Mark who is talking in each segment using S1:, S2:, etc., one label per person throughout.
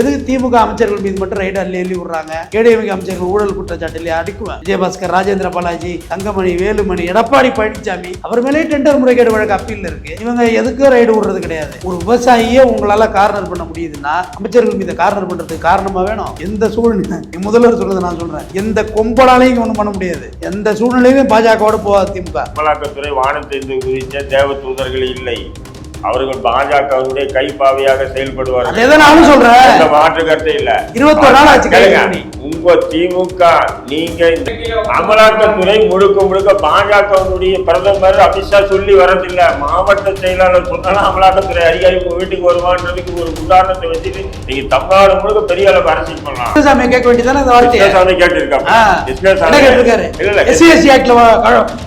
S1: எதுக்கு திமுக அமைச்சர்கள் மீது மட்டும் ரைடு அள்ளி அள்ளி விடுறாங்க? ஏடிஎம்கே அமைச்சர்கள் ஊழல் குற்றச்சாட்டில் அடிக்குவேன் விஜயபாஸ்கர் ராஜேந்திர பாலாஜி தங்கமணி வேலுமணி எடப்பாடி பழனிசாமி அவர் மேலே டெண்டர் முறைகேடு வழக்கு அப்பீல் இருக்கு. இவங்க எதுக்கும் ரைடு விடுறது கிடையாது? ஒரு விவசாயியே உங்களால கார்னர் பண்ண முடியுதுன்னா அமைச்சர்கள் மீது கார்னர் பண்றதுக்கு காரணமா வேணும்? எந்த சூழ்நிலை? முதல்வர் சொல்றது நான் சொல்றேன். எந்த கொம்பலாலையும் ஒன்றும் ஒண்ணும் பண்ண முடியாது. எந்த சூழ்நிலையுமே பாஜகவோட போகாது திமுக.
S2: அமலாக்கத்துறை வானத்தை குறித்த தேவ தூதர்கள் இல்லை. அவர்கள் பாஜகவுடைய கைப்பாவையாக செயல்படுவார்கள்.
S1: தான் நானும் சொல்றேன்
S2: மாற்று கருத்து இல்ல.
S1: இருபத்தொரு நாள் ஆச்சு
S2: கேளுங்க. உங்க திமுக நீங்க அமலாக்கத்துறை முழுக்க முழுக்க பாஜகவுடைய பிரதமர் அமித்ஷா சொல்லி வரதில்ல. மாவட்ட செயலாளர் சொன்னாலும் அமலாக்கத்துறை அதிகாரி உங்க வீட்டுக்கு வருவான்றதுக்கு ஒரு உதாரணத்தை வச்சுட்டு நீங்க தமிழ்நாடு முழுக்க பெரிய அளவு அரசியல் பண்ணலாம்.
S1: கிருஷ்ணசாமி கேட்க வேண்டியதானே இந்த வார்த்தையை?
S2: கிருஷ்ணசாமி கேட்டிருக்காங்க. கிருஷ்ணசாமி
S1: கேட்டிருக்காரு?
S2: இல்ல
S1: எஸ்சி எஸ்சி ஆக்ட்ல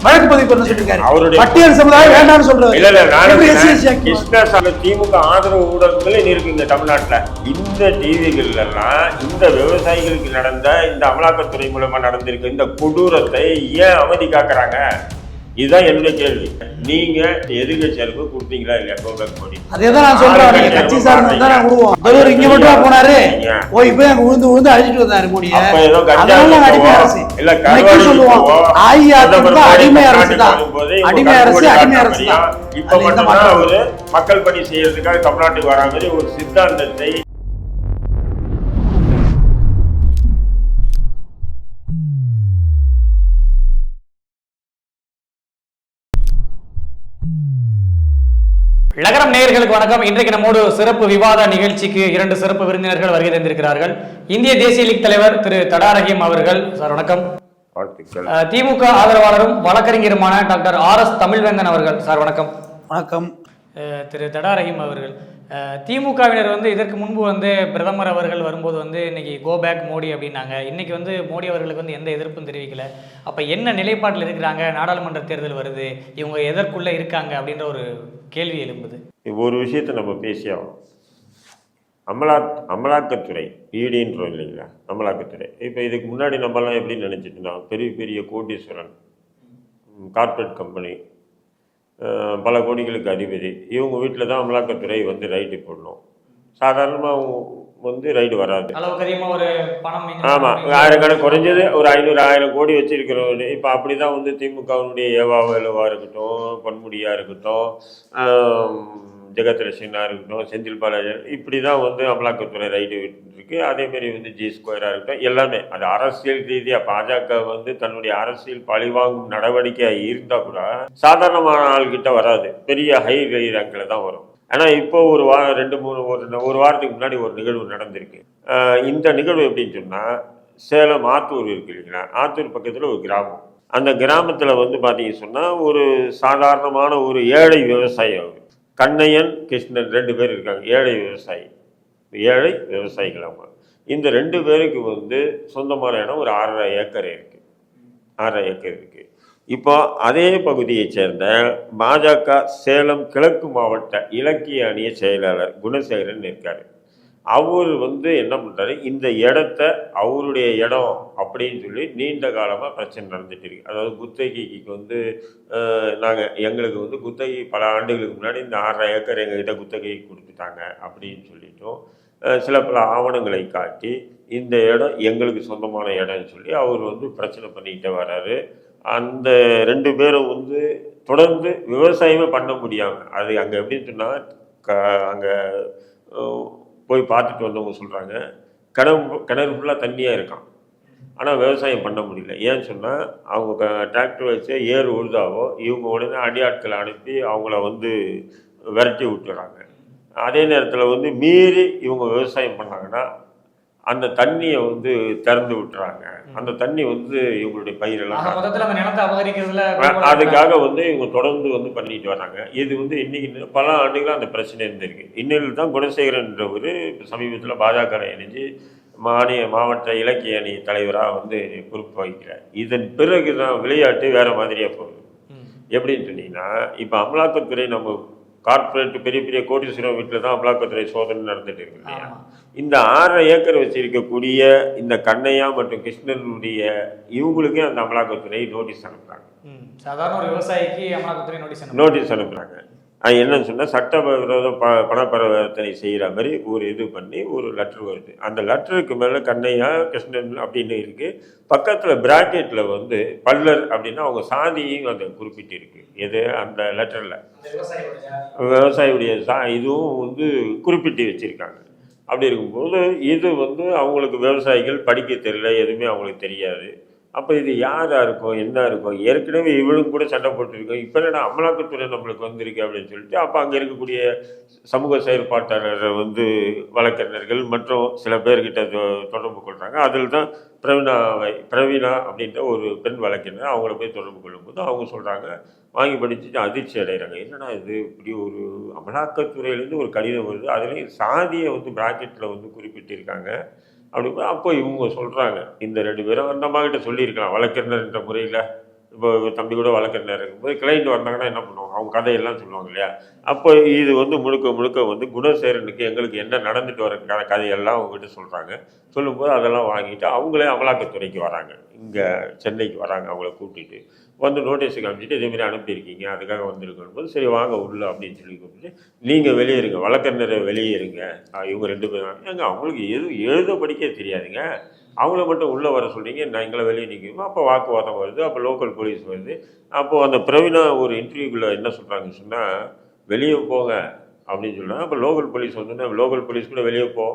S1: வழக்கு பதிவு பண்ண சொல்லிருக்காரு.
S2: அவருடைய-
S1: பட்டியல் சமுதாயம் வேண்டாம்னு சொல்றாரு.
S2: இல்ல இல்ல நான்
S1: எஸ்சி ஆக்ட்
S2: கிருஷ்ணசாமி திமுக ஆதரவு ஊடகங்களே இருக்குங்க தமிழ்நாட்டுல. இந்த டிவிகள்லாம் எல்லாம் இந்த விவசாயிகளுக்கு நடந்த இந்த அமலாக்கத்துறை மூலமா நடந்திருக்கு இந்த கொடூரத்தை ஏன் அமைதி காக்குறாங்க? இதுதான் என்னுடைய கேள்வி. நீங்க எதிர்கட்சியாருக்கு கொடுத்தீங்களா இல்லையா கோபேக் மோடி
S1: அதே தான் நான் சொல்றேன். நீங்க கட்சி சார்ந்து வந்தா நான் விடுவோம். முதல்வர் இங்க மட்டும் போனாரு. போய் போய் அங்க விழுந்து விழுந்து அழிச்சிட்டு வந்தாரு மோடிய.
S2: அப்ப ஏதோ கஞ்சா
S1: அடிமை அரசு.
S2: இல்ல கருவாடு
S1: சொல்லுவோம். அஇஅதிமுக அடிமை அரசு தான் அடிமை அரசு அடிமை அரசு தான்
S2: இப்ப
S1: மாற்றம்
S2: அவரு மக்கள் பணி செய்யறதுக்காக தமிழ்நாட்டுக்கு வரா மாதிரி ஒரு சித்தாந்தத்தை
S3: வணக்கம். இன்றைக்கு நம்மோடு சிறப்பு விவாத நிகழ்ச்சிக்கு இரண்டு சிறப்பு விருந்தினர்கள் வருகை தந்திருக்கிறார்கள். இந்திய தேசிய லீக் தலைவர் திரு தடா ரஹீம் அவர்கள். சார் வணக்கம். திமுக ஆதரவாளரும் வழக்கறிஞருமான டாக்டர் ஆர் எஸ் தமிழ்வேந்தன் அவர்கள். சார் வணக்கம்.
S1: வணக்கம்.
S3: திரு தடா ரஹீம் அவர்கள் திமுகவினர் வந்து இதற்கு முன்பு வந்து பிரதமர் அவர்கள் வரும்போது வந்து இன்னைக்கு கோ பேக் மோடி அப்படின்னாங்க. இன்னைக்கு வந்து மோடி அவர்களுக்கு வந்து எந்த எதிர்ப்பும் தெரிவிக்கல. அப்ப என்ன நிலைப்பாட்டில் இருக்கிறாங்க? நாடாளுமன்ற தேர்தல் வருது. இவங்க எதற்குள்ள இருக்காங்க அப்படின்ற ஒரு கேள்வி எழும்புது.
S2: ஒரு விஷயத்தை நம்ம பேசியாகும் அமலா அமலாக்கத்துறை ஈடின்றோம் இல்லைங்களா? அமலாக்கத்துறை. இப்போ இதுக்கு முன்னாடி நம்மலாம் எப்படி நினச்சிட்டுனா பெரிய பெரிய கோடீஸ்வரன் கார்ப்பரேட் கம்பெனி பல கோடிகளுக்கு அதிபதி. இவங்க வீட்டில் தான் அமலாக்கத்துறை வந்து ரைட்டு போடணும். சாதாரணமாக வந்து ரைடு வராது.
S3: அளவுக்கு ஒரு பணம்
S2: ஆமாம் ஆயிரக்கணக்கு குறைஞ்சது ஒரு ஐநூறு ஆயிரம் கோடி வச்சிருக்கிறவரு இப்போ அப்படி தான் வந்து திமுகவினுடைய ஏவா வேலுவா இருக்கட்டும் பொன்முடியாக இருக்கட்டும் ஆம், ஜெகத் ரஷனாக இருக்கட்டும் செந்தில் பாலாஜி இப்படி தான் வந்து அமலாக்கத்துறை ரைடு இருக்கு அதேமாரி வந்து ஜி ஸ்கொயராக இருக்கட்டும் எல்லாமே. அது அரசியல் ரீதியாக பாஜக வந்து தன்னுடைய அரசியல் பழிவாங்கும் நடவடிக்கை இருந்தால் கூட சாதாரணமான ஆள்கிட்ட வராது. பெரிய ஹை ரேங்கில் தான் வரும். ஆனால் இப்போ ஒரு வாரம் ரெண்டு மூணு ஒரு ஒரு வாரத்துக்கு முன்னாடி ஒரு நிகழ்வு நடந்திருக்கு. இந்த நிகழ்வு எப்படின்னு சொன்னால் சேலம் ஆத்தூர் இருக்கு இல்லைங்களா? ஆத்தூர் பக்கத்தில் ஒரு கிராமம். அந்த கிராமத்தில் வந்து பார்த்தீங்க சொன்னால் ஒரு சாதாரணமான ஒரு ஏழை விவசாயி அவர். கண்ணையன் கிருஷ்ணன் ரெண்டு பேர் இருக்காங்க ஏழை விவசாயி. ஏழை விவசாயிகள் அவங்க. இந்த ரெண்டு பேருக்கு வந்து சொந்தமான இடம் ஒரு ஆறரை ஏக்கர் இருக்குது ஆறரை ஏக்கர் இருக்குது இப்போ அதே பகுதியைச் சேர்ந்த பாஜக சேலம் கிழக்கு மாவட்ட இலக்கிய அணிய செயலாளர் குணசேகரன் இருக்கார். அவர் வந்து என்ன பண்ணுறாரு இந்த இடத்த அவருடைய இடம் அப்படின்னு சொல்லி நீண்ட காலமாக பிரச்சனை நடந்துட்டு இருக்கு. அதாவது குத்தகைக்கு வந்து நாங்கள் எங்களுக்கு வந்து குத்தகை பல ஆண்டுகளுக்கு முன்னாடி இந்த ஆறரை ஏக்கர் எங்ககிட்ட குத்தகை கொடுத்துட்டாங்க அப்படின்னு சொல்லிட்டோம் சில பல ஆவணங்களை காட்டி இந்த இடம் எங்களுக்கு சொந்தமான இடம்னு சொல்லி அவர் வந்து பிரச்சனை பண்ணிக்கிட்டே வர்றாரு அந்த ரெண்டு பேரும் வந்து தொடர்ந்து விவசாயமே பண்ண முடியாமல் அது அங்கே எப்படின்னு சொன்னால் க அங்கே போய் பார்த்துட்டு வந்தவங்க சொல்கிறாங்க கிணறு கிணறு ஃபுல்லாக தண்ணியாக இருக்கான் ஆனால் விவசாயம் பண்ண முடியல. ஏன்னு சொன்னால் அவங்க டிராக்டர் வச்சு ஏர் உழுதாவோ இவங்க உடனே அடியாட்களை அனுப்பி அவங்கள வந்து விரட்டி விட்டுறாங்க. அதே நேரத்தில் வந்து மீறி இவங்க விவசாயம் பண்ணாங்கன்னா அந்த தண்ணியை வந்து திறந்து விட்டுறாங்க. அந்த தண்ணி வந்து இவங்களுடைய பயிரெல்லாம் அதுக்காக வந்து இவங்க தொடர்ந்து வந்து பண்ணிட்டு வராங்க. இது வந்து இன்னைக்கு பல ஆண்டுகளாக அந்த பிரச்சனை இருந்திருக்கு. இன்னில் தான் குணசேகரன்றவர் சமீபத்தில் பாஜக இணைஞ்சு மாநில மாவட்ட இலக்கிய அணி தலைவராக வந்து பொறுப்பு வகிக்கிறார். இதன் பிறகு தான் விளையாட்டு வேற மாதிரியா போகுது. எப்படின்னு சொன்னீங்கன்னா இப்போ அமலாக்கத்துறை நம்ம கார்ப்பரேட் பெரிய பெரிய கோடீஸ்வரம் வீட்டில் தான் அமலாக்கத்துறை சோதனை நடந்துட்டு இருக்கு இல்லையா. இந்த ஆறரை ஏக்கர் வச்சிருக்கக்கூடிய இந்த கண்ணையா மற்றும் கிருஷ்ணனுடைய இவங்களுக்கே அந்த அமலாக்கத்துறை நோட்டீஸ் அனுப்புறாங்க
S3: ம். சாதாரண ஒரு விவசாயிக்கு அமலாக்கத்துறை நோட்டீஸ்
S2: நோட்டீஸ் அனுப்புறாங்க அது என்னன்னு சொன்னால் சட்டவிரோத ப பண பரிவர்த்தனை செய்கிற மாதிரி ஒரு இது பண்ணி ஒரு லெட்ரு வருது. அந்த லெட்டருக்கு மேலே கண்ணையா கிருஷ்ணன் அப்படின்னு இருக்குது பக்கத்தில் பிராக்கெட்டில் வந்து பல்லர் அப்படின்னா அவங்க சாதியும் அந்த குறிப்பிட்டிருக்கு. எது? அந்த லெட்டரில் விவசாயியுடைய சா இதுவும் வந்து குறிப்பிட்டு வச்சுருக்காங்க. அப்படி இருக்கும்போது இது வந்து அவங்களுக்கு விவசாயிகள் படிக்க தெரியல எதுவுமே அவங்களுக்கு தெரியாது. அப்போ இது யாராக இருக்கும் என்ன இருக்கும் ஏற்கனவே இவளும் கூட சண்டை போட்டிருக்கோம். இப்போ என்னடா அமலாக்கத்துறை நம்மளுக்கு வந்திருக்கு அப்படின்னு சொல்லிட்டு அப்போ அங்கே இருக்கக்கூடிய சமூக செயற்பாட்டாளர் வந்து வழக்கறிஞர்கள் மற்றும் சில பேர்கிட்ட தொ- தொடர்பு கொள்கிறாங்க அதில் தான் பிரவீனாவை பிரவீனா அப்படின்ற ஒரு பெண் வழக்கினர் அவங்கள போய் தொடர்பு கொள்ளும்போது அவங்க சொல்கிறாங்க வாங்கி படிச்சுட்டு அதிர்ச்சி அடைகிறாங்க என்னடா இது? இப்படி ஒரு அமலாக்கத்துறையிலேருந்து ஒரு கடிதம் வருது. அதுலேயும் சாதியை வந்து பிராக்கெட்டில் வந்து குறிப்பிட்டிருக்காங்க. அப்படி அப்போ இவங்க சொல்கிறாங்க இந்த ரெண்டு பேரும் அந்த அம்மாக்கிட்ட சொல்லியிருக்கலாம். வழக்கறிஞர்ன்ற முறையில் இப்போ தம்பி கூட வழக்கறிஞர் இருக்கும்போது கிளைண்ட் வந்தாங்கன்னா என்ன பண்ணுவாங்க? அவங்க கதையெல்லாம் சொல்லுவாங்க இல்லையா? அப்போ இது வந்து முழுக்க முழுக்க வந்து குணசேரனுக்கு எங்களுக்கு என்ன நடந்துட்டு வர கதையெல்லாம் அவங்ககிட்ட சொல்கிறாங்க சொல்லும்போது அதெல்லாம் வாங்கிட்டு அவங்களே அமலாக்கத்துறைக்கு வராங்க. இங்கே சென்னைக்கு வராங்க அவங்கள கூட்டிகிட்டு வந்து நோட்டீஸ் காமிச்சிட்டு இதேமாரி அனுப்பியிருக்கீங்க அதுக்காக வந்திருக்கணும் போது சரி வாங்க உள்ள அப்படின்னு சொல்லி கூப்பிட்டு நீங்கள் வெளியே இருங்க வழக்கறிஞரை வெளியே இருங்க. இவங்க ரெண்டு பேரும் ஏங்க அவங்களுக்கு எதுவும் எழுத படிக்க தெரியாதுங்க. அவங்கள மட்டும் உள்ளே வர சொல்றீங்க நான் எங்களை வெளியே நிற்கணுமோ அப்போ வாக்குவாதம் வருது அப்போ லோக்கல் போலீஸ் வருது. அப்போது அந்த பிரவீனா ஒரு இன்டர்வியூக்குள்ளே என்ன சொல்கிறாங்கன்னு சொன்னால் வெளியே போங்க அப்படின்னு சொன்னால் அப்போ லோக்கல் போலீஸ் வந்தோன்னா லோக்கல் போலீஸ் கூட வெளியே போ.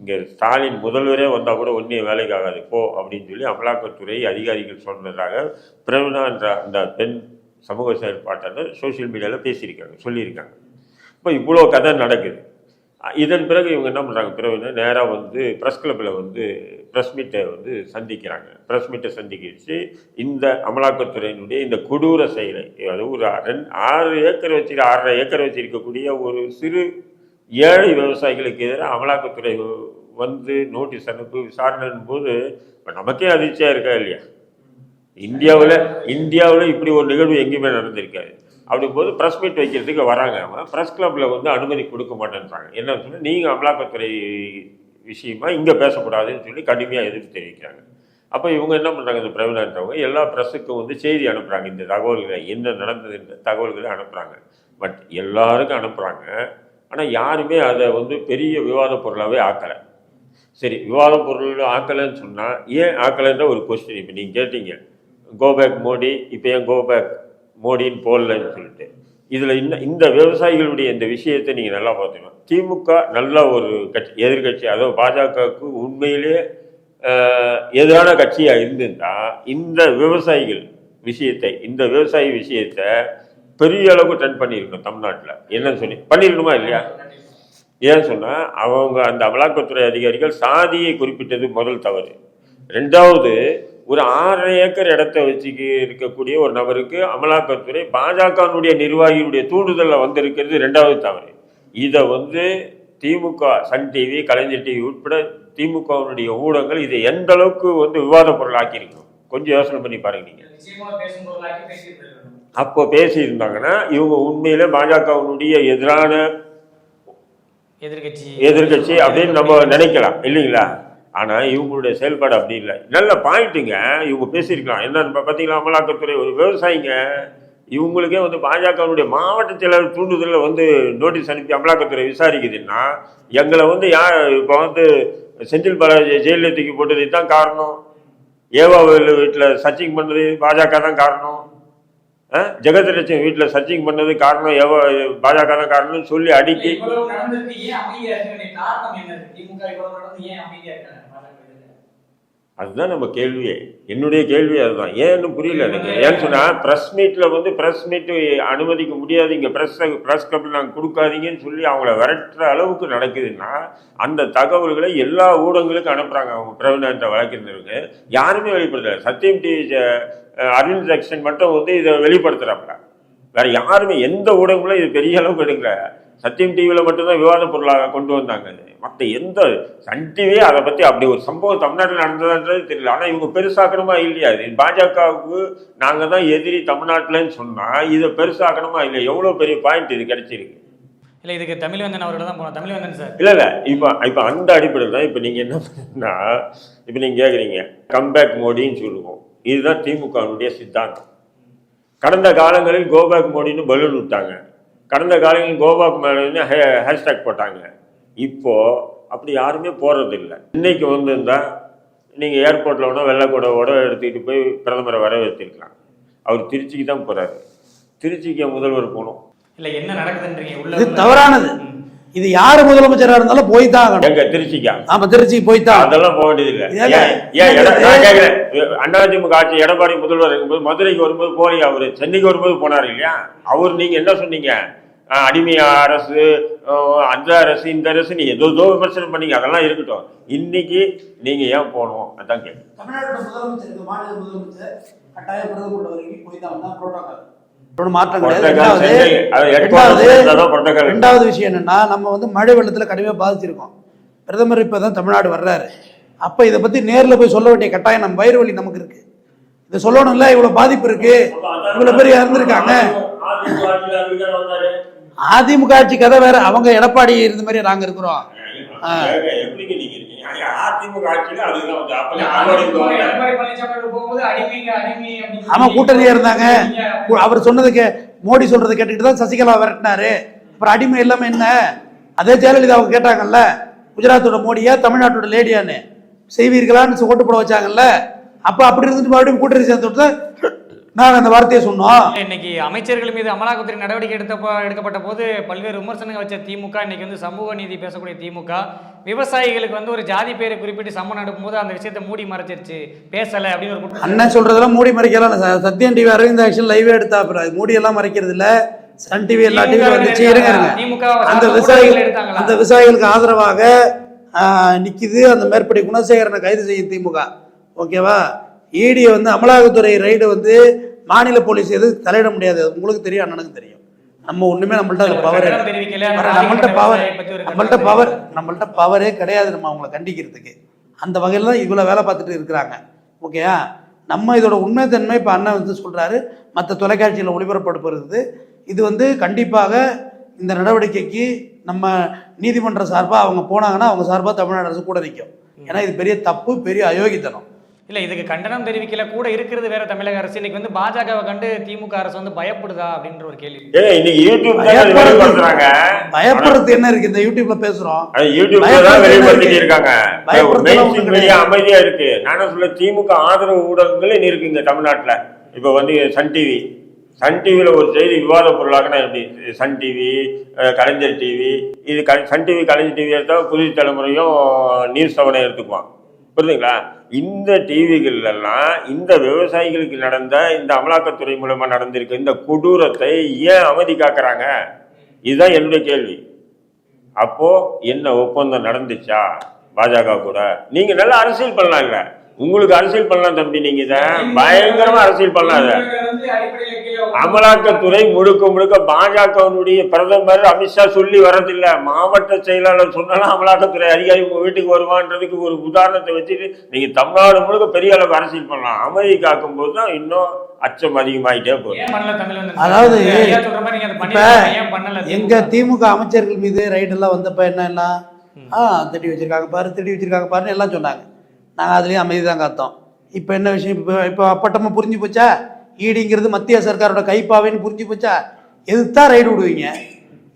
S2: இங்கே ஸ்டாலின் முதல்வரே வந்தால் கூட ஒன்றிய வேலைக்கு ஆகாது. போ அப்படின்னு சொல்லி அமலாக்கத்துறை அதிகாரிகள் சொன்னதாக பிரவீனா என்ற அந்த பெண் சமூக செயற்பாட்டாளர் சோஷியல் மீடியாவில் பேசியிருக்காங்க சொல்லியிருக்காங்க. இப்போ இவ்வளோ கதை நடக்குது. இதன் பிறகு இவங்க என்ன பண்ணுறாங்க பிறகு நேராக வந்து ப்ரெஸ் கிளப்பில் வந்து ப்ரெஸ் மீட்டை வந்து சந்திக்கிறாங்க. ப்ரெஸ் மீட்டை சந்திக்கிச்சு. இந்த அமலாக்கத்துறையினுடைய இந்த கொடூர செயலை அது ஒரு ரெண்டு ஆறு ஏக்கர் வச்சு ஆறரை ஏக்கர் வச்சுருக்கக்கூடிய ஒரு சிறு ஏழை விவசாயிகளுக்கு எதிராக அமலாக்கத்துறை வந்து நோட்டீஸ் அனுப்பி விசாரணையின் போது இப்போ நமக்கே அதிர்ச்சியாக இருக்கா இல்லையா? இந்தியாவில் இந்தியாவில் இப்படி ஒரு நிகழ்வு எங்கேயுமே நடந்திருக்காது. அப்படிங்கும்போது ப்ரெஸ் மீட் வைக்கிறதுக்கு வராங்க. அவங்க ப்ரெஸ் கிளப்பில் வந்து அனுமதி கொடுக்க மாட்டேன்றாங்க. என்னன்னு சொன்னால் நீங்கள் அமலாக்கத்துறை விஷயமா இங்கே பேசக்கூடாதுன்னு சொல்லி கடுமையாக எதிர்ப்பு தெரிவிக்கிறாங்க. அப்போ இவங்க என்ன பண்ணுறாங்க இந்த பிரவீனான்றவங்க எல்லா ப்ரெஸ்ஸுக்கும் வந்து செய்தி அனுப்புகிறாங்க இந்த தகவல்களை என்ன நடந்ததுன்ற தகவல்களை அனுப்புகிறாங்க பட் எல்லாருக்கும் அனுப்புகிறாங்க ஆனால் யாருமே அதை வந்து பெரிய விவாத பொருளாகவே ஆக்கலை. சரி விவாத பொருள் ஆக்கலைன்னு சொன்னால் ஏன் ஆக்கலைன்ற ஒரு கொஸ்டின் இப்போ நீங்கள் கேட்டீங்க. கோபேக் மோடி இப்போ ஏன் கோபேக் மோடின்னு போடலன்னு சொல்லிட்டு. இதில் இன்னும் இந்த விவசாயிகளுடைய இந்த விஷயத்தை நீங்கள் நல்லா பார்த்துக்கணும். திமுக நல்ல ஒரு கட்சி எதிர்கட்சி அதாவது பாஜகவுக்கு உண்மையிலேயே எதிரான கட்சியாக இருந்திருந்தால் இந்த விவசாயிகள் விஷயத்தை இந்த விவசாயி விஷயத்தை பெரிய அளவுக்கு டென் பண்ணியிருக்கணும் தமிழ்நாட்டில். என்னன்னு சொல்லி? பண்ணியிருக்கணுமா இல்லையா? ஏன்னு சொன்னால் அவங்க அந்த அமலாக்கத்துறை அதிகாரிகள் சாதியை குறிப்பிட்டது முதல் தவறு. ரெண்டாவது ஒரு ஆறரை ஏக்கர் இடத்த வச்சுக்கி இருக்கக்கூடிய ஒரு நபருக்கு அமலாக்கத்துறை பாஜகனுடைய நிர்வாகியுடைய தூண்டுதலில் வந்திருக்கிறது ரெண்டாவது தவறு. இதை வந்து DMK Sun TV Kalaignar TV உட்பட திமுகவினுடைய ஊடகங்கள் இதை எந்த அளவுக்கு வந்து விவாத பொருளாக்கியிருக்கணும்? கொஞ்சம் யோசனை பண்ணி பாருங்க நீங்க. அப்போ பேசியிருந்தாங்கன்னா இவங்க உண்மையிலே பாஜகவினுடைய எதிரான
S3: எதிர்கட்சி.
S2: எதிர்கட்சி அப்படின்னு நம்ம நினைக்கலாம் இல்லைங்களா? ஆனா இவங்களுடைய செயல்பாடு அப்படி இல்லை. நல்ல பாயிண்ட்டுங்க. இவங்க பேசியிருக்கலாம். என்னன்னு பார்த்தீங்களா அமலாக்கத்துறை ஒரு விவசாயிங்க. இவங்களுக்கே வந்து பாஜகவுடைய மாவட்ட செயலர் தூண்டுதலில் வந்து நோட்டீஸ் அனுப்பி அமலாக்கத்துறை விசாரிக்குதுன்னா எங்களை வந்து யார் இப்போ வந்து செந்தில் பாலாஜி ஜெயிலில் தூக்கி போட்டது தான் காரணம். ஏவா வீட்டில் சர்ச்சிங் பண்ணது பாஜக தான் காரணம். ஜெகத் ஜெகதலட்சுமி வீட்டில் சர்ச்சிங் பண்ணது காரணம் ஏவா பாஜக தான் காரணம்னு சொல்லி அடிக்கி அதுதான் நம்ம கேள்வியே. என்னுடைய கேள்வி அதுதான். ஏன்னு புரியல எனக்கு? ஏன்னு சொன்னால் ப்ரெஸ் மீட்டில் வந்து ப்ரெஸ் மீட்டு அனுமதிக்க முடியாது இங்கே ப்ரெஸ் ப்ரெஸ் கப்பில் நாங்கள் கொடுக்காதீங்கன்னு சொல்லி அவங்கள விரட்டுற அளவுக்கு நடக்குதுன்னா அந்த தகவல்களை எல்லா ஊடகங்களுக்கும் அனுப்புகிறாங்க அவங்க பிரவீனான்ற வழக்கிருந்தவங்க யாருமே வெளிப்படுத்தல. சத்தியம் டிவி அரவிந்த் ஜக்ஷன் மட்டும் வந்து இதை வெளிப்படுத்துகிறாப்புல வேற யாருமே எந்த ஊடகங்களும் இது பெரிய அளவுக்கு எடுக்கல. சத்தியம் டிவியில் மட்டும்தான் விவாத பொருளாக கொண்டு வந்தாங்க அது மற்ற எந்த சன் டிவியே அதை பற்றி அப்படி ஒரு சம்பவம் தமிழ்நாட்டில் நடந்ததுன்றது தெரியல. ஆனால் இவங்க பெருசாக்கணுமா இல்லையா? இது பாஜகவுக்கு நாங்கள் தான் எதிரி தமிழ்நாட்டிலன்னு சொன்னால் இதை பெருசாக்கணுமா இல்லை எவ்வளோ பெரிய பாயிண்ட் இது கிடைச்சிருக்கு.
S3: இல்ல இதுக்கு தமிழ்வந்தன் அவர்கிட்ட தான் போனோம். தமிழ்வந்தன் சார்.
S2: இல்லை இல்லை. இப்போ இப்போ அந்த அடிப்படையில் தான் இப்போ நீங்கள் என்ன பண்ணா இப்போ நீங்கள் கேட்குறீங்க கம்பேக் மோடின்னு சொல்லுவோம். இதுதான் திமுகவுடைய சித்தாந்தம். கடந்த காலங்களில் கோபேக் மோடின்னு பலூன் விட்டாங்க. கடந்த காலங்களில் கோவாக்கு மேலே ஹேஷ்டாக் போட்டாங்க. இப்போ அப்படி யாருமே போறது இல்லை இன்னைக்கு வந்திருந்தா நீங்க ஏர்போர்ட்ல ஒன்றோ வெள்ளக்கூடவோட எடுத்துக்கிட்டு போய் பிரதமரை வரவேற்றிருக்கலாம். அவர் திருச்சிக்கு தான் போறாரு. திருச்சிக்கு முதல்வர் போகணும்.
S3: இல்ல என்ன நடக்குதுன்றீங்க? உள்ள
S1: இது தவறானது. இது யார் முதலமைச்சராக இருந்தாலும் போய் தான்
S2: எங்க திருச்சிக்கா?
S1: ஆமா திருச்சி போய் தான்
S2: அதெல்லாம் போக வேண்டியதில்லை. ஏன் அதிமுக ஆட்சி எடப்பாடி முதல்வர் இருக்கும்போது மதுரைக்கு வரும்போது போறீங்க அவரு. சென்னைக்கு வரும்போது போனாரு இல்லையா? அவர் நீங்க என்ன சொன்னீங்க? அடிமை அரசு அந்த அரசு இந்த அரசு நீங்க ஏதோ ஏதோ விமர்சனம் பண்ணீங்க அதெல்லாம் இருக்கட்டும். இன்னைக்கு நீங்க ஏன் போகணும்? அதான் இருக்கு.
S1: ரெண்டாவது விஷயம் என்னன்னா நம்ம வந்து மழை வெள்ளத்துல கடுமையா பாதிச்சிருக்கோம். பிரதமர் இப்பதான் தமிழ்நாடு வர்றாரு. அப்ப இதை பத்தி நேர்ல போய் சொல்ல வேண்டிய கட்டாயம் நம்ம வயிறு வலி நமக்கு இருக்கு. இதை சொல்லணும்ல இவ்வளவு பாதிப்பு இருக்கு. இவ்வளவு பேர் இறந்துருக்காங்க.
S2: அதிமுக
S1: ஆட்சி கதை வேற. அவங்க எடப்பாடி இருந்த மாதிரி நாங்க இருக்கிறோம். ஆமா கூட்டணியா இருந்தாங்க. அவர் சொன்னது கே மோடி சொல்றதை கேட்டுக்கிட்டு தான் சசிகலா விரட்டினாரு. அப்புறம் அடிமை எல்லாமே என்ன? அதே ஜெயலலிதா அவங்க கேட்டாங்கல்ல குஜராத்தோட மோடியா தமிழ்நாட்டோட லேடியான்னு. செய்வீர்களான்னு ஓட்டு போட வச்சாங்கல்ல. அப்ப அப்படி இருந்துட்டு மறுபடியும் கூட்டணி சேர்ந்து விட்டு நாங்க அந்த வார்த்தையை சொன்னோம்.
S3: இன்னைக்கு அமைச்சர்கள் மீது அமலாக்கத்துறை நடவடிக்கை எடுத்த எடுக்கப்பட்ட போது பல்வேறு விமர்சனங்கள் வச்ச திமுக இன்னைக்கு வந்து சமூக நீதி பேசக்கூடிய திமுக. விவசாயிகளுக்கு வந்து ஒரு ஜாதி பேரை குறிப்பிட்டு சம்மன் அனுப்பும்போது அந்த விஷயத்தை மூடி மறைச்சிருச்சு. பேசல அப்படின்னு ஒரு
S1: அண்ணன் சொல்றதெல்லாம் மூடி மறைக்கலாம் இல்ல. ச- சத்யம் டிவி அரவிந்த் ஆக்ஷன் லைவே எடுத்தா அப்புறம் மூடி எல்லாம் மறைக்கிறது இல்ல. சன் டிவி எல்லா டிவி வந்துச்சு. இருங்க அந்த விவசாயிகள்? அந்த விவசாயிகளுக்கு ஆதரவாக நிக்குது. அந்த மேற்படி குணசேகரனை கைது செய்யும் திமுக. ஓகேவா? ஈடி வந்து அமலாக்கத்துறை ரைடு வந்து மாநில போலீஸ் எது தலையிட முடியாது. உங்களுக்கு தெரியும் அண்ணனுக்கு தெரியும். நம்ம ஒண்ணுமே நம்மள்ட்ட பவர் நம்மள்ட்ட பவர் நம்மள்ட்ட பவர் நம்மள்ட்ட பவரே கிடையாது நம்ம அவங்கள கண்டிக்கிறதுக்கு. அந்த வகையில் தான் இவ்வளோ வேலை பார்த்துட்டு இருக்கிறாங்க. ஓகேயா நம்ம இதோட உண்மைத்தன்மை இப்போ அண்ணன் வந்து சொல்கிறாரு மற்ற தொலைக்காட்சியில் ஒளிபரப்படுத்துறது இது வந்து கண்டிப்பாக இந்த நடவடிக்கைக்கு நம்ம நீதிமன்ற சார்பாக அவங்க போனாங்கன்னா அவங்க சார்பாக தமிழ்நாடு அரசு கூட நிற்கும் ஏன்னா இது பெரிய தப்பு பெரிய அயோக்கித்தனம்
S3: இல்ல இதுக்கு கண்டனம் தெரிவிக்கல கூட இருக்கிறது வேற தமிழக அரசு. இன்னைக்கு வந்து பாஜகவை கண்டு திமுக அரசு வந்து பயப்படுதா அப்படின்ற ஒரு கேள்வி.
S2: இன்னைக்கு யூடியூப் அது
S1: பயப்படுறது- என்ன இருக்கு? இந்த யூடியூப்ல பேசுறோம்.
S2: யூடியூப்ல தான் வெளிப்படுத்திட்டு
S1: இருக்கு.
S2: இருக்காங்க. அமைதியா இருக்கு. நானும் சொல்ல திமுக ஆதரவு ஊடகங்களே இன்னும் இருக்குங்க தமிழ்நாட்டுல. இப்ப வந்து சன் டிவி. சன் டிவியில் ஒரு செய்தி விவாத பொருளாகனா எப்படி? Sun TV Kalaignar TV. இது க சன் டிவி கலைஞர் டிவி எடுத்தா புதிய தலைமுறையும் நியூஸ் செவனை எடுத்துக்குவான். புரியுதுங்களா இந்த டிவிகள்லாம் இந்த விவசாயிகளுக்கு நடந்த இந்த அமலாக்கத்துறை மூலமா நடந்திருக்க இந்த கொடூரத்தை ஏன் அமைதி காக்குறாங்க? இதுதான் என்னுடைய கேள்வி. அப்போ என்ன ஒப்பந்தம் நடந்துச்சா? பாஜக கூட. நீங்க நல்லா அரசியல் பண்ணலாம்ல உங்களுக்கு அரசியல் பண்ணலாம் தம்பி நீங்க இத. பயங்கரமா அரசியல் பண்ணலாம் இத. அமலாக்கத்துறை முழுக்க முழுக்க பாஜகவினுடைய பிரதமர் அமித்ஷா சொல்லி வர்றதில்ல. மாவட்ட செயலாளர் சொன்னாலும் அமலாக்கத்துறை அதிகாரி உங்க வீட்டுக்கு வருவான்றதுக்கு ஒரு உதாரணத்தை வச்சுட்டு நீங்க தமிழ்நாடு முழுக்க பெரிய அளவுக்கு அரசியல் பண்ணலாம். அமைதி காக்கும் போது தான் இன்னும் அச்சம் அதிகமாயிட்டே போகுது.
S3: ஏன் பண்ணல தமிழ் வந்து?
S1: அதாவது
S3: அதை?
S1: எங்க திமுக அமைச்சர்கள் மீது ரைடு எல்லாம் வந்தப்ப என்ன எல்லாம்? ஆ திட்டி வச்சிருக்காங்க பாரு திட்டி வச்சிருக்காங்க பாருன்னு எல்லாம் சொன்னாங்க. நாங்கள் அதுலேயும் அமைதி தான் காத்தோம். இப்போ என்ன விஷயம்? இப்போ இப்போ அப்பட்டமாக புரிஞ்சு போச்சா? ஈடிங்கிறது மத்திய சர்க்காரோட கைப்பாவேன்னு புரிஞ்சு போச்சா? எதுத்தான் ரைடு விடுவீங்க?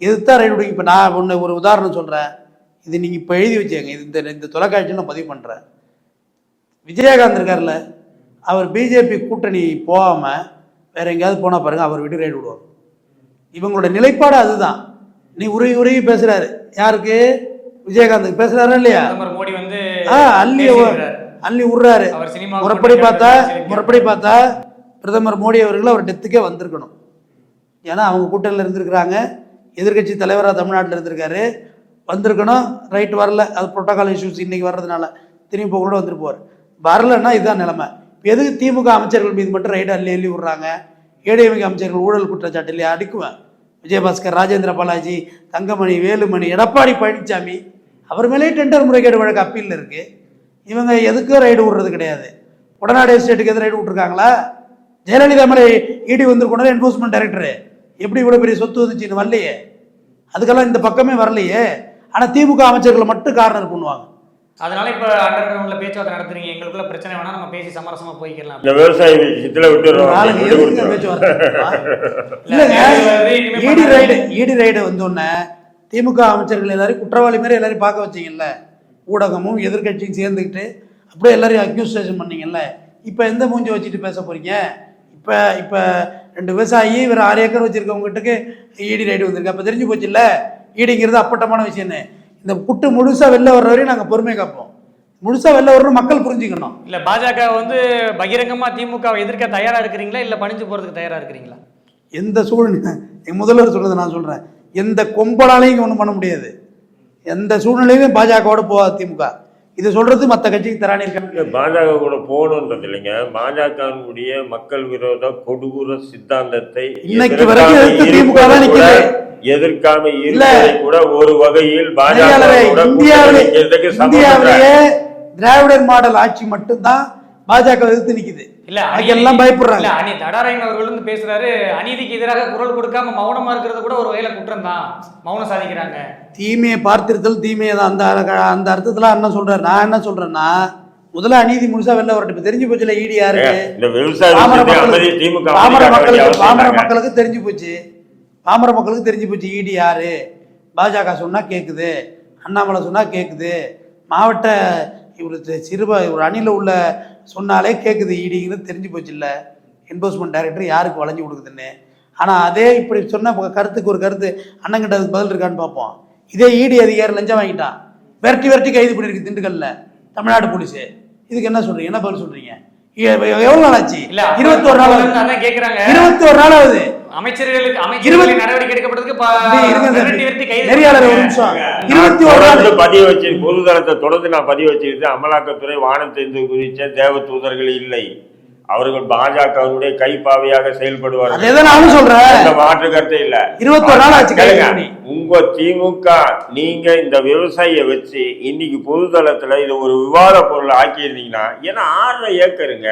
S1: எதுத்தான் ரைடு விடுவீங்க? இப்போ நான் ஒன்று ஒரு உதாரணம் சொல்கிறேன் இது நீங்கள் இப்போ எழுதி வச்சேங்க இது இந்த இந்த தொலைக்காட்சியில் நான் பதிவு பண்ணுறேன் விஜயகாந்த் இருக்கார்ல அவர் பிஜேபி கூட்டணி போகாமல் வேற எங்கேயாவது போனால் பாருங்கள் அவர் வீட்டு ரைடு விடுவார். இவங்களோட நிலைப்பாடு அதுதான். நீ உருகி உருகி பேசுகிறாரு யாருக்கு? விஜயகாந்த். பேசுகிறாரா இல்லையா?
S3: மோடி வந்து
S1: அள்ளி. அள்ளி விடுறாரு
S3: அவர் சினிமா
S1: முறைப்படி பார்த்தா முறைப்படி பார்த்தா பிரதமர் மோடி அவர்கள் அவர் டெத்துக்கே வந்திருக்கணும். ஏன்னா அவங்க கூட்டணியில் இருந்திருக்கிறாங்க. எதிர்க்கட்சி தலைவராக தமிழ்நாட்டில் இருந்திருக்காரு. வந்திருக்கணும். ரைட் வரல. அது புரோட்டோகால் இஷ்யூஸ் இன்னைக்கு வர்றதுனால. திரும்பி போக கூட வந்துட்டு வரலன்னா இதுதான் நிலைமை. இப்ப எதுக்கு திமுக அமைச்சர்கள் மீது மட்டும் ரைடு அள்ளி அள்ளி விடுறாங்க? ஏடிஎம்கே அமைச்சர்கள் ஊழல் குற்றச்சாட்டு இல்லையா அடிக்குவேன் விஜயபாஸ்கர் ராஜேந்திர பாலாஜி தங்கமணி வேலுமணி எடப்பாடி பழனிசாமி அவர் மேலே டெண்டர் முறைகேடு வழக்கு அப்பீல் இருக்கு. இவங்க எதுக்கும் ரைடு விடுறது கிடையாது. உடனாடி எஸ்டேட்டுக்கு எது ரைடு விட்டுருக்காங்களா? ஜெயலலிதா மேலே இடி வந்திருக்கணும் என்ஃபோர்ஸ்மெண்ட் டைரக்டர் எப்படி இவ்வளோ பெரிய சொத்து வந்துச்சுன்னு வரலையே. அதுக்கெல்லாம் இந்த பக்கமே வரலையே. ஆனால் திமுக அமைச்சர்களை மட்டும் கார்னர் பண்ணுவாங்க.
S3: அதனால இப்போ அண்டர் கிரவுண்டில் பேச்சுவார்த்தை நடத்துறீங்க. எங்களுக்குள்ள பிரச்சனை வேணா நம்ம பேசி சமரசமா போய்க்கலாம்
S2: இந்த விவசாய விஷயத்துல விட்டுறோம்
S1: நாளைக்கு
S2: விட்டு.
S1: பேச்சுவார்த்தை? இல்லைங்க ஈடி. ரைடு ஈடி ரைடு வந்தோடனே திமுக அமைச்சர்கள் எல்லாரையும் குற்றவாளி மாதிரி எல்லாரையும் பார்க்க வச்சீங்கல்ல? ஊடகமும் எதிர்க்கட்சியும் சேர்ந்துக்கிட்டு அப்படியே எல்லாரையும் அக்யூஸ்டேஷன் பண்ணீங்கல்ல? இப்போ எந்த மூஞ்சி வச்சுட்டு பேச போறீங்க? இப்போ இப்போ ரெண்டு விவசாயி இவர் ஆறு ஏக்கர் வச்சிருக்கவங்ககிட்டக்கு ஈடி ரைடு வந்திருக்கு. அப்போ தெரிஞ்சு போச்சுல்ல? ஈடிங்கிறது அப்பட்டமான விஷயம்னு இந்த புட்டு முழுசா வெளில வர்ற வரையும் நாங்கள் பொறுமை காப்போம் முழுசா வெளில வரணும் மக்கள் புரிஞ்சுக்கணும்.
S3: இல்ல பாஜக வந்து பகிரங்கமா திமுகவை எதிர்க்க தயாரா இருக்கிறீங்களா? இல்ல பணிஞ்சு போறதுக்கு தயாரா இருக்கிறீங்களா?
S1: எந்த சூழ்நிலை என் முதல்வர் சொல்றதை நான் சொல்றேன். எந்த கொம்பனாலையும் ஒன்றும் பண்ண முடியாது. எந்த சூழ்நிலையிலும் பாஜகவோட போகாது திமுக. இது சொல்றது மற்ற கட்சிக்கு தராணி இருக்காங்க
S2: பாஜக கூட போகணுன்றது இல்லைங்க. பாஜகவுடைய மக்கள் விரோத கொடூர சித்தாந்தத்தை
S1: இன்னைக்கு வரைக்கும் திமுக தான் நிக்குது.
S2: எதிர்க்காம
S1: இல்ல.
S2: இருப்பதை கூட ஒரு வகையில் பாஜக
S1: இந்தியாவிலேயே திராவிடர் மாடல் ஆட்சி மட்டும்தான் பாஜக எதிர்த்து நிக்குது.
S3: இல்ல
S1: எல்லாம் பயப்படுறாங்க.
S3: இல்ல அனி தடாராயன் அவர்கள் வந்து பேசுறாரு அநீதிக்கு எதிராக குரல் கொடுக்காம மௌனமா இருக்கிறது கூட ஒரு வகையில குற்றம் தான் மௌனம் சாதிக்கிறாங்க.
S1: தீமையை பார்த்திருத்தல் தீமையை தான் அந்த அந்த அர்த்தத்துல அண்ணன் சொல்றாரு. நான் என்ன சொல்றேன்னா முதல்ல அநீதி முழுசா வெளில வரட்டும். இப்ப தெரிஞ்சு போச்சுல ஈடி
S2: விவசாய
S1: பாமர மக்களுக்கு பாமர மக்களுக்கு தெரிஞ்சு போச்சு. பாமர மக்களுக்கு தெரிஞ்சு போச்சு ஈடி யாரு பாஜக சொன்னா கேக்குது. அண்ணாமலை சொன்னா கேக்குது. மாவட்ட இவர் சிறுபா ஒரு அணில உள்ள சொன்னாலே கேக்குது ஈடிங்கிறது தெரிஞ்சு போச்சு இல்ல என்போர்ஸ்மெண்ட் டைரக்டர் யாருக்கு வளைஞ்சு கொடுக்குதுன்னு? ஆனா அதே இப்படி சொன்ன கருத்துக்கு ஒரு கருத்து அண்ணங்கிட்ட அதுக்கு பதில் இருக்கான்னு பார்ப்போம். இதே ஈடி அதிகாரி லஞ்சம் வாங்கிட்டான். விரட்டி விரட்டி கைது பண்ணிருக்கு திண்டுக்கல்ல. தமிழ்நாடு போலீஸ். இதுக்கு என்ன சொல்றீங்க? என்ன பதில் சொல்றீங்க? எ- எவ்வளவு நாள் ஆச்சு இருபத்தி ஒரு நாள்
S3: கேக்குறாங்க.
S1: இருபத்தி ஒரு நாள் ஆகுது
S3: அமைச்சர்களுக்கு அமைச்சர்களுக்கு நடவடிக்கை எடுக்கப்படுறதுக்கு
S1: நெறியாளர் ஒரு. நிமிஷம். இருபத்தி நாள்
S2: பதிவு வச்சு பொதுதளத்தை தொடர்ந்து நான் பதிவு வச்சிருந்தேன் அமலாக்கத்துறை வானத்தை குறித்த தேவ தூதர்கள் இல்லை. அவர்கள் பாஜகவுடைய கைப்பாவையாக
S1: தான் நானும் சொல்றேன்.
S2: இந்த மாற்று கருத்து இல்ல.
S1: இருபத்தொரு நாள் ஆச்சு.
S2: உங்க திமுக நீங்க இந்த விவசாயிய வச்சு இன்னைக்கு பொதுதளத்துல இதை ஒரு விவாத பொருள் ஆக்கியிருந்தீங்கன்னா ஏன்னா ஆறரை ஏக்கருங்க.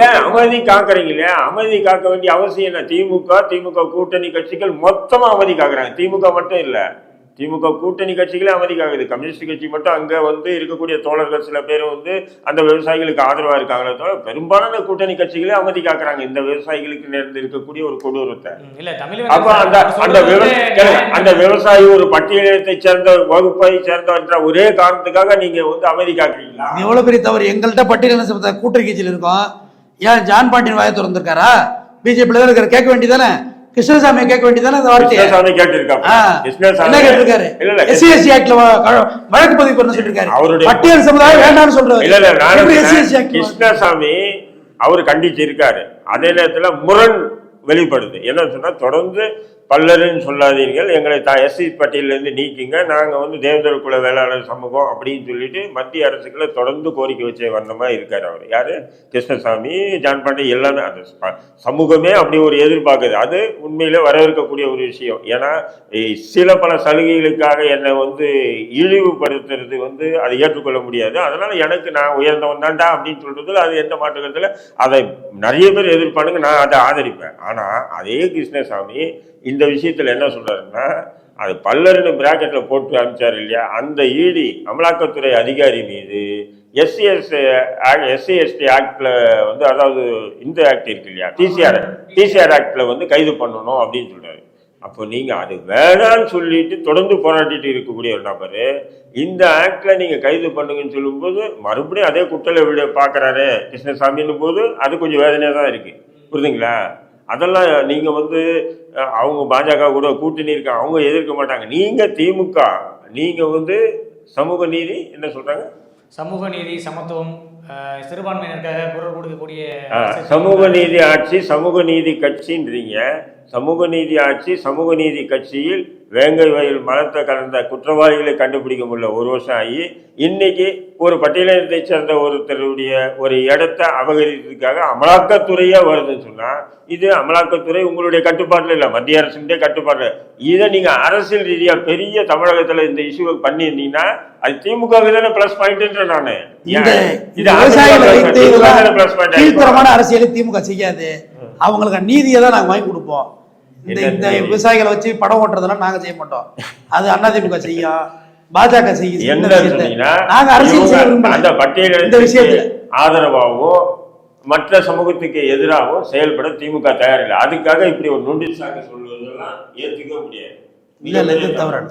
S2: ஏன் அமைதி காக்குறீங்க இல்லையா? அமைதி காக்க வேண்டிய அவசியம் என்ன? திமுக திமுக கூட்டணி கட்சிகள் மொத்தமா அமைதி காக்குறாங்க. திமுக மட்டும் இல்ல. திமுக கூட்டணி கட்சிகளே அமைதி காக்குது கம்யூனிஸ்ட் கட்சி மட்டும் அங்க வந்து இருக்கக்கூடிய தோழர்கள் சில பேர் வந்து அந்த விவசாயிகளுக்கு ஆதரவா இருக்காங்களே தவிர பெரும்பாலான கூட்டணி கட்சிகளே அமைதி காக்குறாங்க இந்த விவசாயிகளுக்கு நேர்ந்து இருக்கக்கூடிய ஒரு கொடூரத்தை.
S3: ம், இல்ல தமிழ்
S2: அப்ப அந்த அந்த அந்த விவசாயி ஒரு பட்டியலினத்தை சேர்ந்த வகுப்பை சேர்ந்தவன்ற ஒரே காரணத்துக்காக நீங்க வந்து அமைதி காக்குறீங்களா
S1: எவ்வளவு பெரிய தவறு? எங்கள்கிட்ட பட்டியலின கூட்டணி கட்சியில் இருக்கோம். ஏன் ஜான் பாண்டியன் வாயை திறந்திருக்காரா? பிஜேபியில தான் இருக்காரு கேட்க வேண்டியதானே கிருஷ்ணசாமியை கேட்க வேண்டியதானே? இந்த வார்த்தையை.
S2: கிருஷ்ணசாமி கேட்டிருக்காங்க
S1: ஆ.
S2: கிருஷ்ணசாமி.
S1: என்ன கேட்டிருக்காரு? எஸ்சி எஸ்சி ஆக்ட்ல வழக்கு பதிவு பண்ண சொல்லிருக்காரு.
S2: அவருடைய-
S1: பட்டியல் சமுதாயம் வேண்டாம்னு சொல்றாரு.
S2: இல்ல இல்ல நான் கிருஷ்ணசாமி அவர் கண்டிச்சு இருக்காரு அதே நேரத்துல முரண் வெளிப்படுது. என்ன சொன்னா தொடர்ந்து பல்லருன்னு சொல்லாதீர்கள். எங்களை தா எஸ்சி பட்டியலேருந்து நீக்கிங்க. நாங்கள் வந்து தேவதர் குல வேளாளர் சமூகம் அப்படின்னு சொல்லிட்டு மத்திய அரசுக்குள்ள தொடர்ந்து கோரிக்கை வச்ச மாதிரி இருக்கார் அவர். யார்? கிருஷ்ணசாமி ஜான் பாண்டே எல்லாமே அந்த சமூகமே அப்படி ஒரு எதிர்பார்க்குது. அது உண்மையில் வரவேற்கக்கூடிய ஒரு விஷயம். ஏன்னா சில பல சலுகைகளுக்காக என்னை வந்து இழிவுபடுத்துறது வந்து அதை ஏற்றுக்கொள்ள முடியாது. அதனால் எனக்கு நான் உயர்ந்தவன் தான்டா அப்படின்னு சொல்கிறதுல அது எந்த மாற்றுக்கிறதுல அதை நிறைய பேர் எதிர்ப்பானுங்க. நான் அதை ஆதரிப்பேன். ஆனால் அதே கிருஷ்ணசாமி இந்த விஷயத்தில் என்ன சொல்கிறாருன்னா அது பல்லர்னு பிராக்கெட்டில் போட்டு அனுப்பிச்சாரு இல்லையா? அந்த ஈடி அமலாக்கத்துறை அதிகாரி மீது எஸ்சிஎஸ் எஸ்சி எஸ்டி ஆக்டில் வந்து அதாவது இந்த ஆக்ட் இருக்கு இல்லையா? டிசிஆர் டிசிஆர் ஆக்டில் வந்து கைது பண்ணணும் அப்படின்னு சொல்கிறாரு அப்போ நீங்கள் அது வேணான்னு சொல்லிட்டு தொடர்ந்து போராட்டிட்டு இருக்கக்கூடிய ஒரு நபர் இந்த ஆக்டில் நீங்கள் கைது பண்ணுங்கன்னு சொல்லும்போது மறுபடியும் அதே குற்றலை விட பார்க்குறாரு கிருஷ்ணசாமின்னு போது அது கொஞ்சம் வேதனையாக தான் இருக்குது புரிதுங்களா அதெல்லாம் நீங்க வந்து அவங்க பாஜக கூட கூட்டணி இருக்க அவங்க எதிர்க்க மாட்டாங்க. நீங்க திமுக நீங்க வந்து சமூக நீதி என்ன சொல்றாங்க?
S3: சமூக நீதி சமத்துவம் சிறுபான்மையினருக்காக குரல் கொடுக்கக்கூடிய
S2: ஆஹ், சமூக நீதி ஆட்சி சமூக நீதி கட்சின்றீங்க. சமூக நீதி ஆட்சி சமூக நீதி கட்சியில் வேங்கை வயல் மலத்தை கலந்த குற்றவாளிகளை கண்டுபிடிக்க முடியல ஒரு வருஷம் ஆகி இன்னைக்கு ஒரு பட்டியலினத்தை சேர்ந்த ஒருத்தருடைய ஒரு இடத்தை அபகரித்ததுக்காக அமலாக்கத்துறையே வருதுன்னு சொன்னா இது அமலாக்கத்துறை உங்களுடைய கட்டுப்பாட்டில் இல்லை மத்திய அரசுடைய கட்டுப்பாட்டில். இதை நீங்க அரசியல் ரீதியா பெரிய தமிழகத்துல இந்த இஷ்யூவை பண்ணியிருந்தீங்கன்னா அது திமுக தானே பிளஸ் பாயிண்ட்ன்ற நானு.
S1: அரசியலை திமுக செய்யாது. அவங்களுக்கு நீதியை தான் நாங்க வாங்கி கொடுப்போம். இந்த இந்த? விவசாயிகளை வச்சு படம் ஓட்டுறதெல்லாம் நாங்க செய்ய மாட்டோம். அது அதிமுக செய்யும் பாஜக இந்த.
S2: சொன்னீங்கன்னா
S1: நாங்க அரசியல்
S2: அந்த
S1: இந்த
S2: பட்டியலிடத்துக்கு
S1: விஷயத்துல
S2: ஆதரவாகவும் மற்ற சமூகத்துக்கு எதிராகவும் செயல்பட திமுக தயாரில்லை. அதுக்காக இப்படி ஒரு நொண்டி சாக்கு சொல்வதெல்லாம் ஏத்துக்க முடியாது.
S1: இல்ல இல்ல இது தவறான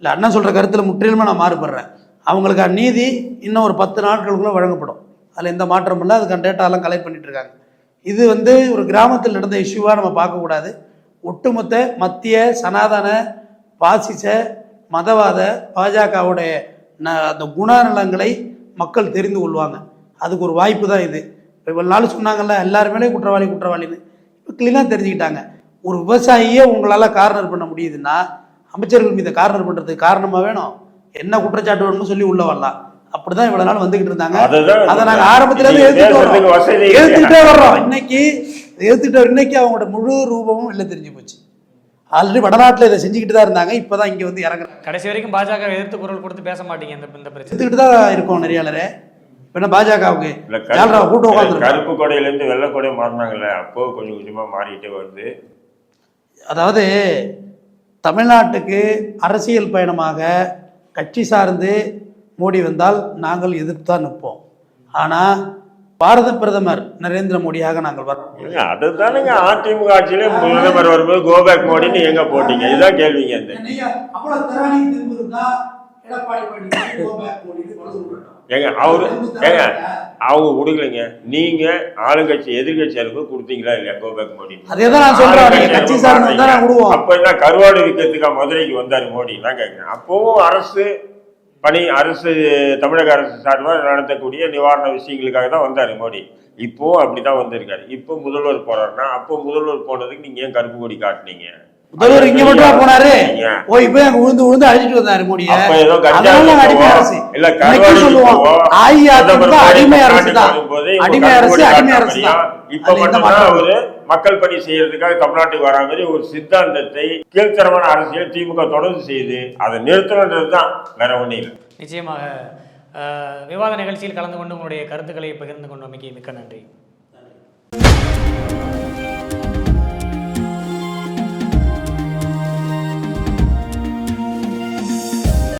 S1: இல்ல அண்ணன் சொல்ற கருத்துல முற்றிலுமா நான் மாறுபடுறேன். அவங்களுக்கு நீதி இன்னும் ஒரு பத்து நாட்களுக்குள்ள வழங்கப்படும். அதுல எந்த மாற்றமும் இல்லை அதுக்கான டேட்டாலாம் கலெக்ட் பண்ணிட்டு இருக்காங்க. இது வந்து ஒரு கிராமத்தில் நடந்த இஷ்யூவாக நம்ம பார்க்கக்கூடாது ஒட்டுமொத்த மத்திய சனாதன பாசிச மதவாத பாஜகவுடைய ந- அந்த குணநலங்களை மக்கள் தெரிந்து கொள்வாங்க. அதுக்கு ஒரு வாய்ப்பு தான் இது. இப்போ இவ்வளோ நாள் சொன்னாங்கல்ல எல்லாருமே குற்றவாளி குற்றவாளின்னு. இப்போ கிளீனாக தெரிஞ்சுக்கிட்டாங்க. ஒரு விவசாயியே உங்களால் கார்னர் பண்ண முடியுதுன்னா அமைச்சர்கள் மீது கார்னர் பண்ணுறதுக்கு காரணமாக வேணும். என்ன குற்றச்சாட்டு வேணும்னு சொல்லி உள்ள வரலாம். அப்படிதான் இவ்வளவு நாள் வந்துகிட்டு இருந்தாங்க. அதை நாங்க ஆரம்பத்துல இருந்து
S2: பேசுறதுக்கு
S1: வர்றோம்.
S2: வசதி இல்லை.
S1: எடுத்துக்கிட்டே வர்றோம். இன்னைக்கு எடுத்துக்கிட்ட இன்னைக்கு அவங்களோட முழு ரூபமும் வெளில தெரிஞ்சு போச்சு. ஆல்ரெடி வடநாட்டுல இதை செஞ்சுக்கிட்டு தான் இருந்தாங்க. இப்பதான் இங்க வந்து இறங்குறாங்க.
S3: கடைசி வரைக்கும் பாஜக எதிர்த்து குரல் கொடுத்து பேச மாட்டீங்க இந்த இந்த பிரச்சனை.
S1: எடுத்துக்கிட்டு தான் இருக்கோம் நிறையாளரே இப்ப என்ன பாஜகவுக்கு?
S2: இல்ல,
S1: ஜாலராவை கூட்டு
S2: கருப்பு
S1: உட்காந்துருக்காங்க
S2: கருப்பு கொடையில இருந்து வெள்ளை கொடை மாறினாங்கல்ல. அப்போ கொஞ்சம் கொஞ்சமா மாறிட்டே வருது.
S1: அதாவது தமிழ்நாட்டுக்கு அரசியல் பயணமாக கட்சி சார்ந்து மோடி வந்தால் நாங்கள் எதிர்த்து தான் நிற்போம். ஆனால் பாரத பிரதமர் நரேந்திர மோடியாக நாங்கள் வரோம்
S2: இல்ல, அதுதானுங்க அதிமுக ஆட்சியிலே பிரதமர் வரும்போது கோபேக் மோடின்னு எங்க போட்டீங்க. இதுதான் கேள்விங்க அந்த ஏங்க அவரு ஏங்க அவங்க கொடுக்கலைங்க. நீங்க ஆளுங்கட்சி எதிர்கட்சியா இருக்கும் கொடுத்தீங்களா இல்லையா கோபேக் மோடி
S1: அதே தான் நான் சொல்றேன். நான்
S2: அப்ப என்ன கருவாடு விற்கிறதுக்கா மதுரைக்கு வந்தாரு மோடி? தான் கேட்கிறேன் அப்பவும் அரசு பணி அரசு தமிழக அரசு சார்பாக நடத்தக்கூடிய நிவாரண விஷயங்களுக்காக தான் வந்தாரு மோடி. இப்போவும் அப்படிதான் வந்திருக்காரு. இப்போ முதல்வர் போறாருன்னா அப்போ முதல்வர் போனதுக்கு நீங்க ஏன் கருப்பு கொடி காட்டுனீங்க?
S1: முதல்வர் இங்க மட்டும் போனாரு. போய் போய் அங்க உழுந்து உழுந்து அழிச்சிட்டு வந்தாரு மோடிய. அடிமை அரசு.
S2: இல்ல
S1: அடிமை அரசு தான்
S2: இப்ப
S1: அடிமை அரசு அடிமை அரசு தான்?
S2: இப்ப
S1: மாற்றமும்
S2: அவரு மக்கள் பணி செய்யறதுக்காக தமிழ்நாட்டுக்கு வரா மாதிரி ஒரு சித்தாந்தத்தை கீழ்த்தரமான அரசியல் திமுக தொடர்ந்து செய்யுது அதை நிறுத்தணுன்றது தான் வேற ஒண்ணும் இல்லை.
S3: நிச்சயமாக விவாத நிகழ்ச்சியில் கலந்து கொண்டு உங்களுடைய கருத்துக்களை பகிர்ந்து கொண்டமைக்கு மிக்க நன்றி.